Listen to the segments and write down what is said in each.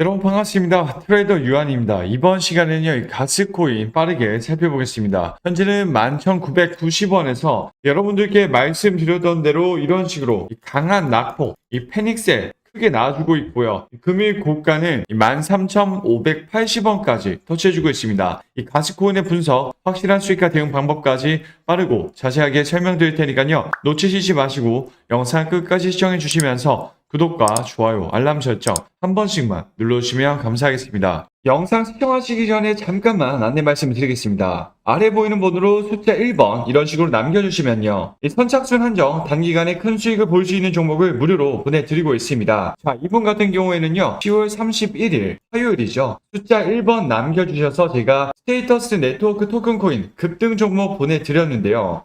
여러분 반갑습니다. 트레이더 유한입니다. 이번 시간에는요, 이 가스코인 빠르게 살펴보겠습니다. 현재는 11,990원에서 여러분들께 말씀드렸던 대로 이런 식으로 이 강한 낙폭, 이 패닉셀 크게 나와주고 있고요. 금일 고가는 13,580원까지 터치해주고 있습니다. 이 가스코인의 분석, 확실한 수익과 대응 방법까지 빠르고 자세하게 설명드릴 테니까요. 놓치시지 마시고 영상 끝까지 시청해 주시면서 구독과 좋아요, 알람 설정 한 번씩만 눌러주시면 감사하겠습니다. 영상 시청하시기 전에 잠깐만 안내 말씀을 드리겠습니다. 아래 보이는 번호로 숫자 1번 이런 식으로 남겨주시면요. 이 선착순 한정 단기간에 큰 수익을 볼 수 있는 종목을 무료로 보내드리고 있습니다. 자, 이분 같은 경우에는요. 10월 31일 화요일이죠. 숫자 1번 남겨주셔서 제가 스테이터스 네트워크 토큰 코인 급등 종목 보내드렸는데요.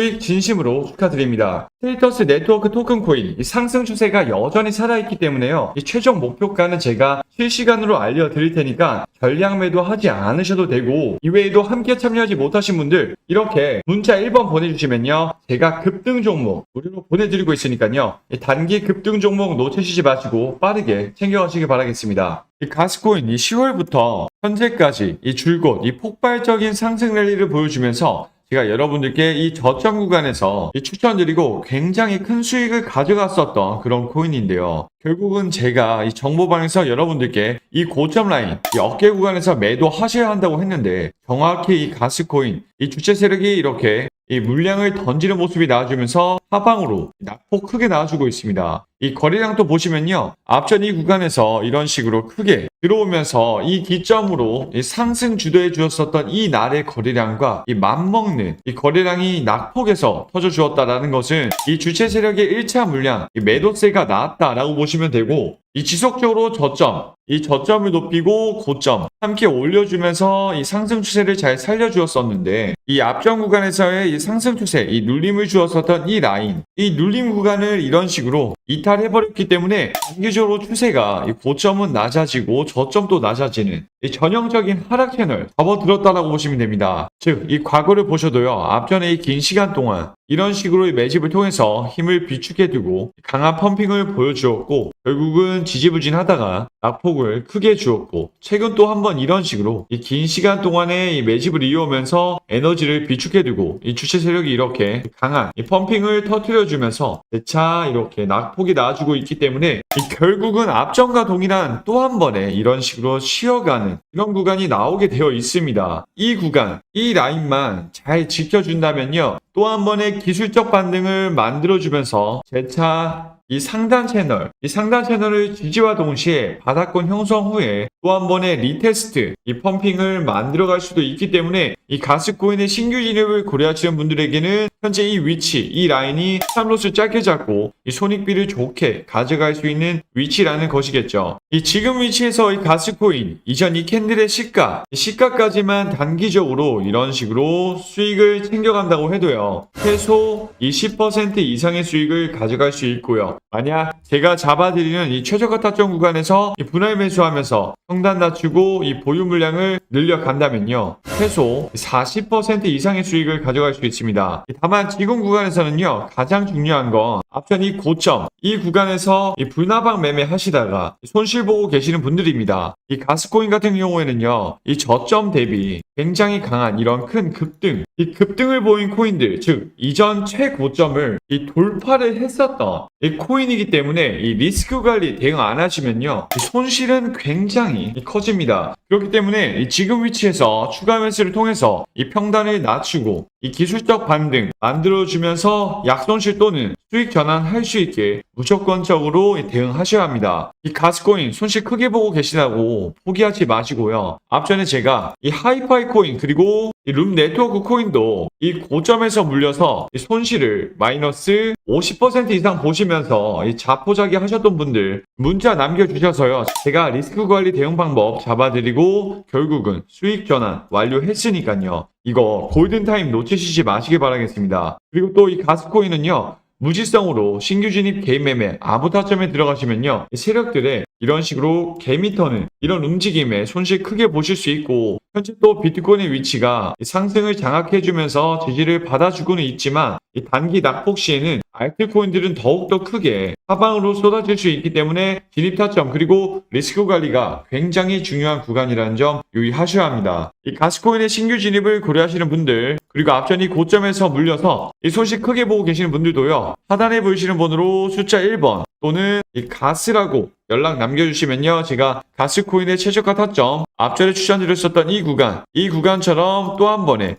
수익 진심으로 축하드립니다. 스테이터스 네트워크 토큰 코인 이 상승 추세가 여전히 살아있기 때문에요. 이 최종 목표가는 제가 실시간으로 알려드릴 테니까 전량 매도하지 않으셔도 되고 이외에도 함께 참여하지 못하신 분들 이렇게 문자 1번 보내주시면요. 제가 급등 종목 무료로 보내드리고 있으니까요. 이 단기 급등 종목 놓치시지 마시고 빠르게 챙겨가시기 바라겠습니다. 이 가스코인 이 10월부터 현재까지 이 줄곧 이 폭발적인 상승 랠리를 보여주면서 제가 여러분들께 이 저점 구간에서 이 추천드리고 굉장히 큰 수익을 가져갔었던 그런 코인인데요. 결국은 제가 이 정보방에서 여러분들께 이 고점 라인, 이 어깨 구간에서 매도하셔야 한다고 했는데 정확히 이 가스코인, 이 주체 세력이 이렇게 이 물량을 던지는 모습이 나와주면서 하방으로 낙폭 크게 나와주고 있습니다. 이 거래량도 보시면요. 앞전 이 구간에서 이런 식으로 크게 들어오면서 이 기점으로 이 상승 주도해 주었었던 이 날의 거래량과 이 맞먹는 이 거래량이 낙폭에서 터져 주었다라는 것은 이 주체 세력의 1차 물량, 이 매도세가 나왔다라고 보시면 되고 이 지속적으로 저점, 이 저점을 높이고 고점 함께 올려주면서 이 상승 추세를 잘 살려주었었는데 이 앞전 구간에서의 이 상승 추세, 이 눌림을 주었었던 이 라인, 이 눌림 구간을 이런 식으로 이탈 해버렸기 때문에 단기적으로 추세가 이 고점은 낮아지고 저점도 낮아지는 이 전형적인 하락 채널 접어들었다라고 보시면 됩니다. 즉, 이 과거를 보셔도요, 앞전에 이긴 시간 동안 이런 식으로 이 매집을 통해서 힘을 비축해두고 강한 펌핑을 보여주었고 결국은 지지부진 하다가 낙폭을 크게 주었고 최근 또 한번 이런 식으로 이 긴 시간 동안에 이 매집을 이어오면서 에너지를 비축해두고 이 주체 세력이 이렇게 강한 이 펌핑을 터트려주면서 재차 이렇게 낙폭이 나와주고 있기 때문에 이 결국은 앞전과 동일한 또 한 번의 이런 식으로 쉬어가는 이런 구간이 나오게 되어 있습니다. 이 구간, 이 라인만 잘 지켜준다면요. 또 한 번의 기술적 반등을 만들어주면서 재차 이 상단 채널, 이 상단 채널을 지지와 동시에 바닥권 형성 후에 또 한 번의 리테스트, 이 펌핑을 만들어갈 수도 있기 때문에 이 가스코인의 신규 진입을 고려하시는 분들에게는 현재 이 위치, 이 라인이 스탑로스 짧게 잡고 이 손익비를 좋게 가져갈 수 있는 위치라는 것이겠죠. 이 지금 위치에서 이 가스코인, 이전 이 캔들의 시가, 이 시가까지만 단기적으로 이런 식으로 수익을 챙겨간다고 해도요. 최소 이 10% 이상의 수익을 가져갈 수 있고요. 만약 제가 잡아드리는 이 최저가 타점 구간에서 이 분할 매수하면서 평단 낮추고 이 보유 물량을 늘려간다면요. 최소 40% 이상의 수익을 가져갈 수 있습니다. 다만 지금 구간에서는요. 가장 중요한 건 앞전 이 고점, 이 구간에서 이 불나방 매매 하시다가 손실 보고 계시는 분들입니다. 이 가스코인 같은 경우에는요. 이 저점 대비 굉장히 강한 이런 큰 급등, 이 급등을 보인 코인들, 즉 이전 최고점을 이 돌파를 했었던 이 코인이기 때문에 이 리스크 관리 대응 안 하시면요. 이 손실은 굉장히 커집니다. 그렇기 때문에 이 지금 위치에서 추가 매수를 통해서 이 평단을 낮추고 이 기술적 반등 만들어주면서 약손실 또는 수익 전환할 수 있게 무조건적으로 대응하셔야 합니다. 이 가스코인 손실 크게 보고 계시다고 포기하지 마시고요. 앞전에 제가 이 하이파이 코인 그리고 이룸 네트워크 코인도 이 고점에서 물려서 이 손실을 마이너스 50% 이상 보시면서 이 자포자기 하셨던 분들 문자 남겨주셔서요. 제가 리스크 관리 대응 방법 잡아드리고 결국은 수익 전환 완료했으니까요. 이거 골든타임 놓치시지 마시기 바라겠습니다. 그리고 또 이 가스코인은요. 무지성으로 신규 진입 개인 매매 아무 타점에 들어가시면요. 이 세력들의 이런 식으로 개미터는 이런 움직임에 손실 크게 보실 수 있고 현재 또 비트코인의 위치가 이 상승을 장악해주면서 지지를 받아주고는 있지만 이 단기 낙폭 시에는 알트코인들은 더욱더 크게 하방으로 쏟아질 수 있기 때문에 진입 타점 그리고 리스크 관리가 굉장히 중요한 구간이라는 점 유의하셔야 합니다. 이 가스코인의 신규 진입을 고려하시는 분들 그리고 앞전이 고점에서 물려서 이 손실 크게 보고 계시는 분들도요 하단에 보이시는 번호로 숫자 1번 또는 이 가스라고 연락 남겨주시면요. 제가 가스코인의 최저가 타점 앞전에 추천드렸었던 이 구간 이 구간처럼 또 한 번에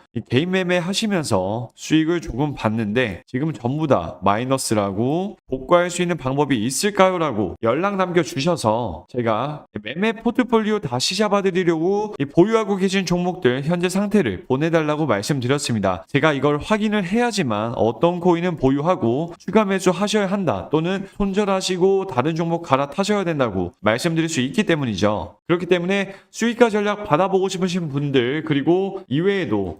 이 개인 매매 하시면서 수익을 조금 봤는데 지금 전부 다 마이너스라고 복구할 수 있는 방법이 있을까요?라고 연락 남겨주셔서 제가 매매 포트폴리오 다시 잡아드리려고 이 보유하고 계신 종목들 현재 상태를 보내달라고 말씀드렸습니다. 제가 이걸 확인을 해야지만 어떤 코인은 보유하고 추가 매수 하셔야 한다 또는 손절하시고 다른 종목 갈아타셔야 된다고 말씀드릴 수 있기 때문이죠. 그렇기 때문에 수익화 전략 받아보고 싶으신 분들 그리고 이외에도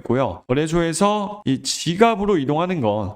요. 거래소에서 이 지갑으로 이동하는 건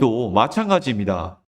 도 마찬가지입니다.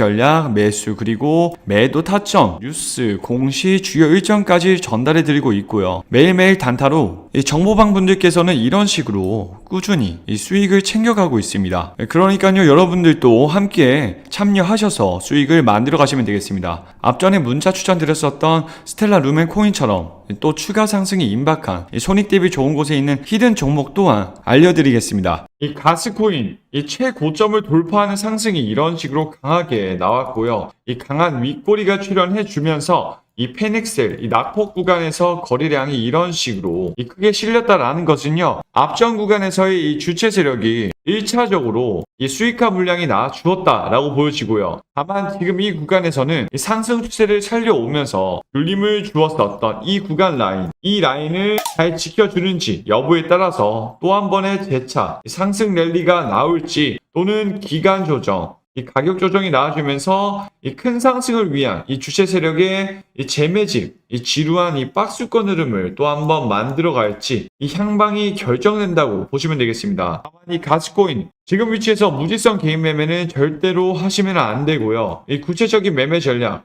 전략, 매수 그리고 매도 타점, 뉴스, 공시, 주요 일정까지 전달해 드리고 있고요. 매일매일 단타로 이 정보방 분들께서는 이런 식으로 꾸준히 이 수익을 챙겨가고 있습니다. 그러니까요, 여러분들도 함께 참여하셔서 수익을 만들어 가시면 되겠습니다. 앞전에 문자 추천드렸었던 스텔라 루멘 코인처럼 또 추가 상승이 임박한 이 손익 대비 좋은 곳에 있는 히든 종목 또한 알려드리겠습니다. 이 가스코인, 이 최고점을 돌파하는 상승이 이런 식으로 강하게 나왔고요. 이 강한 윗꼬리가 출현해 주면서 이 페닉셀, 이 낙폭 구간에서 거래량이 이런 식으로 이 크게 실렸다라는 것은요. 앞전 구간에서의 이 주체 세력이 1차적으로 이 수익화 물량이 나와 주었다라고 보여지고요. 다만 지금 이 구간에서는 이 상승 추세를 살려오면서 눌림을 주었었던 이 구간 라인, 이 라인을 잘 지켜주는지 여부에 따라서 또 한 번의 재차 상승 랠리가 나올지 또는 기간 조정, 이 가격 조정이 나와주면서 이 큰 상승을 위한 이 주체 세력의 이 재매집, 이 지루한 이 박스권 흐름을 또 한번 만들어 갈지 이 향방이 결정된다고 보시면 되겠습니다. 다만 이 가스코인 지금 위치에서 무지성 개인 매매는 절대로 하시면 안 되고요. 이 구체적인 매매 전략